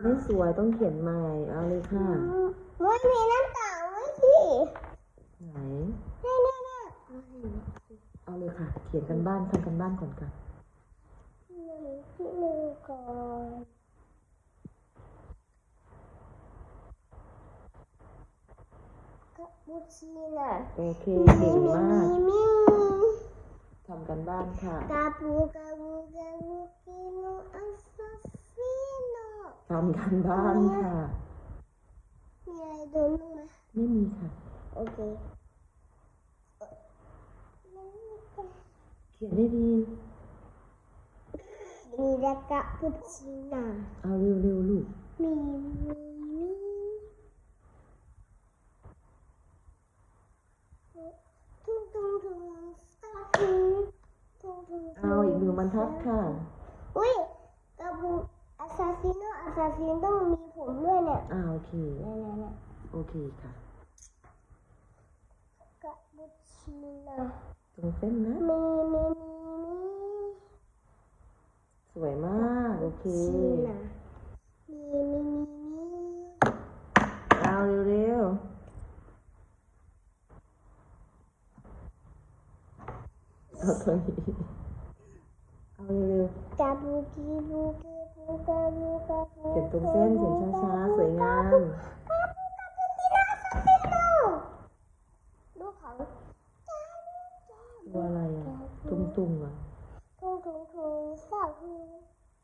ไม่สวยต้องเขียนใหม่ เอาเลยค่ะไม่มีหน้าต่างไว้สิไหน นี่นี่นี่เอาเลยค่ะ เขียนกันบ้านทำกันบ้านก่อนค่ะหนึ่งที่หนึ่งก่อนกาปูชิน่ะโอเคเก่งมากมีมีทำกันบ้านค่ะ กาปูกาปูกาปูกิโนอัสซาซิโน ทำกันบ้านค่ะ มีอะไรโดนบ้างไหมไม่มีค่ะ โอเคเขียนได้ดีมีแล้วกาปูชิน่ะเอาเร็วเร็วๆลูก มีมีมีทุ่งทุ่งทุ่งสตาร์ทุ่งทุ่งทุ่งเอาอีกหนึ่งบรรทัดค่ะ อุ้ยกาบูอาซาซิโน อาซาซินต้องมีผมด้วยเนี่ยอ่าโอเค เนี่ยเนี่ยเนี่ยโอเคค่ะกาบูชิน่ะตรงเส้นนะ มีมีมีมีสวยมาก โอเค ชิน่ะมีมีมีมีเอาเร็วเร็วเอาตรงนี้เอาเร็วเร็วกาบูกีบูกีบูกาบูกาบู เขียนตรงเส้นเขียนช้าๆ สวยงามกาบูกาบูชิน่ะอาซาซิโนลูกของตัวอะไรอะ ตุงตุงๆอะทุ่งทุ่งทุ่งสาวทุ่ง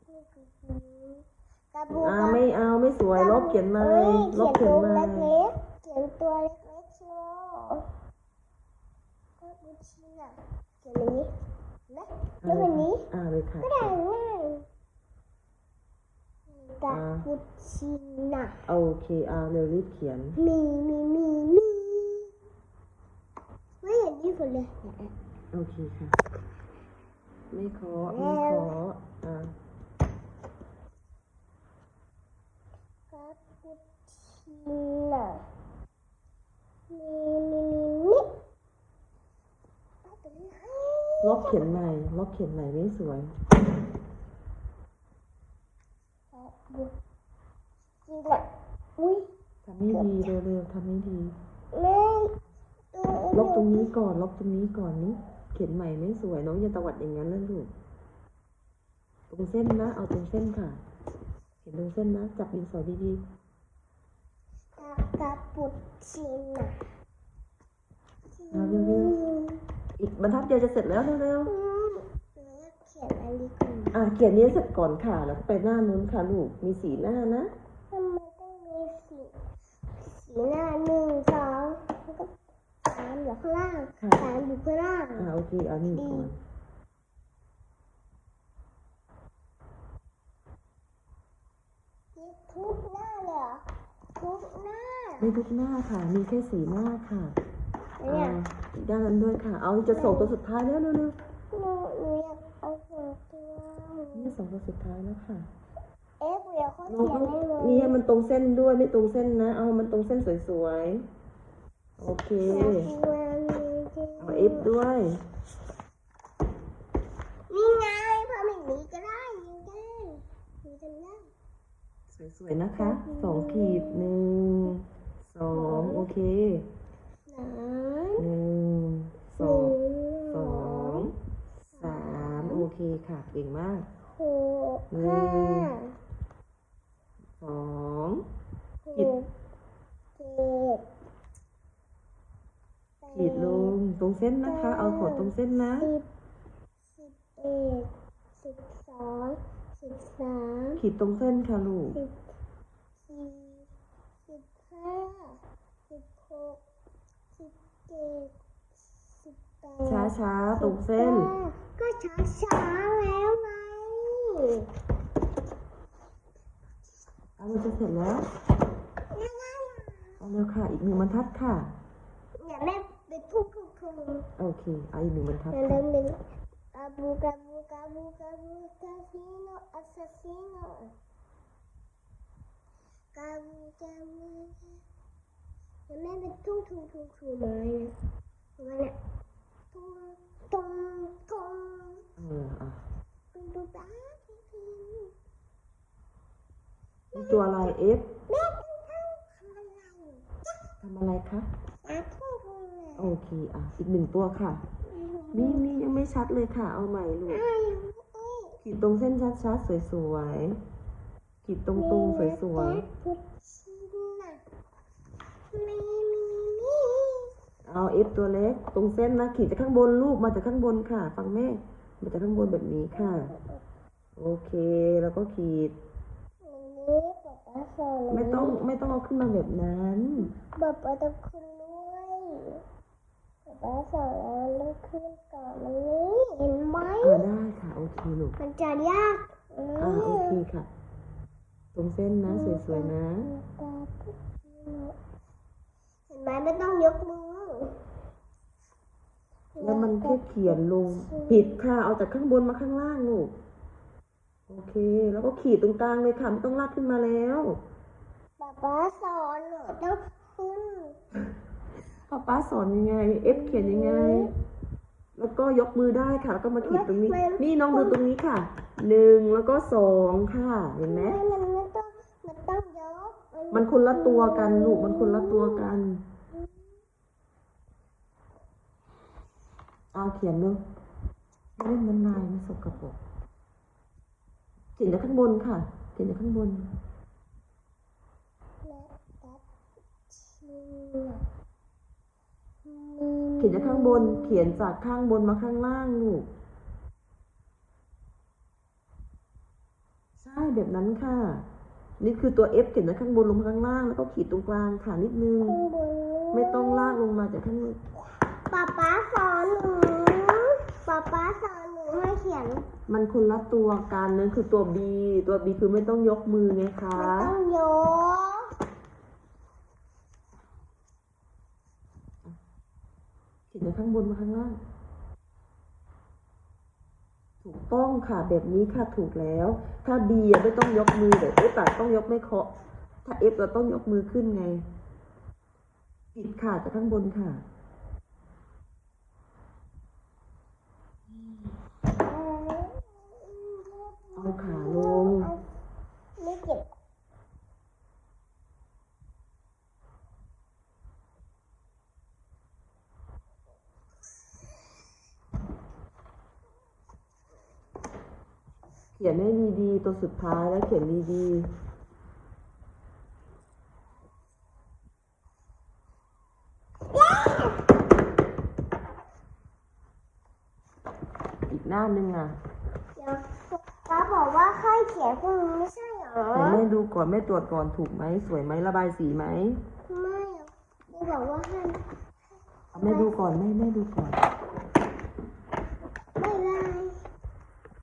ทุ่งทุ่งทุ่งกอ่าไม่เอาไม่สวยลบเขียนใหม่เอ้ยลบเขีเขียนตัวใหม่เล็กๆเขียนตัวเล็กๆโชว์กาบูชิน่ะเขียนอย่างนี้นะแล้วแบบนี้อ่าเลยค่ะก็ได้ง่าย กาบูชิน่ะโอเคเอาเร็วรีบเขียน มีมีมีมีไม่เห็นที่คนเลย โอเคค่ะ ไม่ขอไม่ขออ่ากาบูชิน่ะมีมีมีมีเอาตัวนี้ให้ลบเขียนใหม่ลบเขียนใหม่ไม่สวย กาบูชิน่ะอุ้ยทำให้ดีเร็วๆทำให้ดีแม่ตัวลบตรงนี้ก่อนลบตรงนี้ก่อนนี่เขียนใหม่ไม่สวยน้องอย่าตวัดอย่างนั้นนะลูกตรงเส้นนะ เอาตรงเส้นค่ะเขียนตรงเส้นนะ จับดินสอดีกากาปูชิน่ะๆเอาเร็วๆอีกบรรทัดเดียวจะเสร็จแล้วเร็วอืมหนูอยากเขียนอันนี้ก่อนๆอะเขียนนี้เสร็จก่อนค่ะ แล้วก็ไปหน้านู้นค่ะลูก มีสีหน้านะทำไมต้องมีสีสีหน้าหนึ่งสองแล้วก็สามอยู่ข้างล่างค่ะ สามอยู่ข้างล่าง อ่าโอเค เอานี่ก่อนนี่ทุกหน้าเลยเหรอทุกหน้าไม่ทุกหน้าค่ะ มีแค่สีหน้าค่ะเนี่ย อ่าอีกด้านนั้นด้วยค่ะ เอาจะส่งตัวสุดท้ายแล้วเร็วหนูหนูอยากเอาหัวตัว ๆนี่ส่งตัวสุดท้ายแล้วค่ะเอ๊ะเดี๋ยวเขาน้องเขียนต้องให้เลยมีให้มันตรงเส้นด้วยไม่ตรงเส้นนะ เอามันตรงเส้นสวยๆ โอเค เอาเอฟด้วย นี่ไงพอแบบนี้ก็ได้ยิงได้ยิงกันได้สวยๆนะคะ สองขีดหนึ่ง สองโอเคสามหนึ่ง สอง สอง สามโอเคค่ะ เก่งมากห กห้าสองหขีดกเจ็ดแปขีดลงตรงเส้นนะคะ เอาขอตรงเส้นนะสิบสิบเอ็ดสิบสองสิบสามขีดตรงเส้นค่ะลูกสิบสี่สิบห้าสิบหกสิบเจ็ดสิบแปดช้าๆตรงเส้น ก็ช้าช้าๆแล้วไง เอามันจะเสร็จแล้วเอาเร็วค่ะ อีกหนึ่งบรรทัดค่ะ อย่าแม่ไปทุ่งทุ่งทุ่งโอเคเอาอีกหนึ่งบรรทัดเดินค่ะเดินเดินกาบูกาบูกาบูกาบูกาซิโนอัสซาซิโนกาบูกาบูอย่าแม่ไปทุ่งทุ่งทุ่งทุ่งไม้นะไม้เนี่ยทุ่งทุ่งทุ่งเอออะทุ่งทุ่ง ตาทุ่งทุ่งนี่ตัวอะไร F แม่ต้องทำอะไรจ๊ะทำอะไรคะอาทุ่งทุงโอเคอะอีกหนึ่งตัวค่ะมีมียังไม่ชัดเลยค่ะ เอาใหม่ลูกอ้ายเอ้ยขีดตรงเส้นชัดๆสวยๆขีดตรงๆสวยพุชชิน่ะมีมีมีๆเอา F ตัวเล็ก ตรงเส้นนะขีดจากข้างบนลูกมาจากข้างบนค่ะ ฟังแม่มาจากข้างบนแบบนี้ค่ะ โอเค แล้วก็ขีดอันนี้ป๊าป๊าสอนไม่ต้องไม่ต้องเอาขึ้นมาแบบนั้นป๊าป๊าต้องขึ้นด้วยป๊าป๊าสอนแล้วมันต้องขึ้นก่อนมันนี้เห็นไหมอ่าได้ค่ะ โอเคลูกมันจะยากอืมอ่าโอเคค่ะ ตรงเส้นนะ สวยๆนะ เห็นไหมไม่ต้องยกมือแล้วมันแค่เขียนลงผิดค่ะ เอาจากข้างบนมาข้างล่างลูก โอเค แล้วก็ขีดตรงกลางเลยค่ะไม่ต้องลากขึ้นมาแล้วป๊าป๊าสอนหนูต้องขึ้นป้าป้าสอนยังไง F เขียนยังไง แล้วก็ยกมือได้ค่ะ แล้วก็มาขีดตรงนี้ นี่น้องดูตรงนี้ค่ะหนึ่งแล้วก็สองค่ะ เห็นไหมไม่มันไม่ต้องมันต้องยกมันคนละตัวกันลูกมันคนละตัวกันเอาเขียนเลยเล่นมันนายมันสกปรก เขียนจากข้างบนค่ะ เขียนจากข้างบนและตัดชิ้นเขียนจากข้างบน เขียนจากข้างบนมาข้างล่างลูกใช่แบบนั้นค่ะ นี่คือตัว F เขียนจากข้างบนลงมาข้างล่างแล้วก็ขีดตรงกลางค่ะนิดนึงข้างบนไม่ต้องลากลงมาจากข้างบนป๊าป๊าสอนหนูป๊าป๊าสอนหนูให้เขียน มันคนละตัวกันนั่นคือตัว B ตัว B คือไม่ต้องยกมือไงคะมันต้องยก เขียนจากข้างบนมาข้างล่าง ถูกต้องค่ะแบบนี้ค่ะถูกแล้ว ถ้า B อะไม่ต้องยกมือแต่ F อะต้องยกไม่เคาะ ถ้า F เราต้องยกมือขึ้นไงผิดค่ะจากข้างบนค่ะ เอาขาลง ไม่เก็บ เขียนให้ดีๆตัวสุดท้ายแล้วเขียนดีๆอีกหน้านึงอะเดี๋ยวป๊าบอกว่าค่อยเขียนพวกนี้ไม่ใช่เหรอไหนแม่ดูก่อนแม่ตรวจก่อนถูกไหม สวยไหมระบายสีไหม ไม่อะแม่บอกว่าให้เอาแม่ดูก่อนแม่แม่ดูก่อน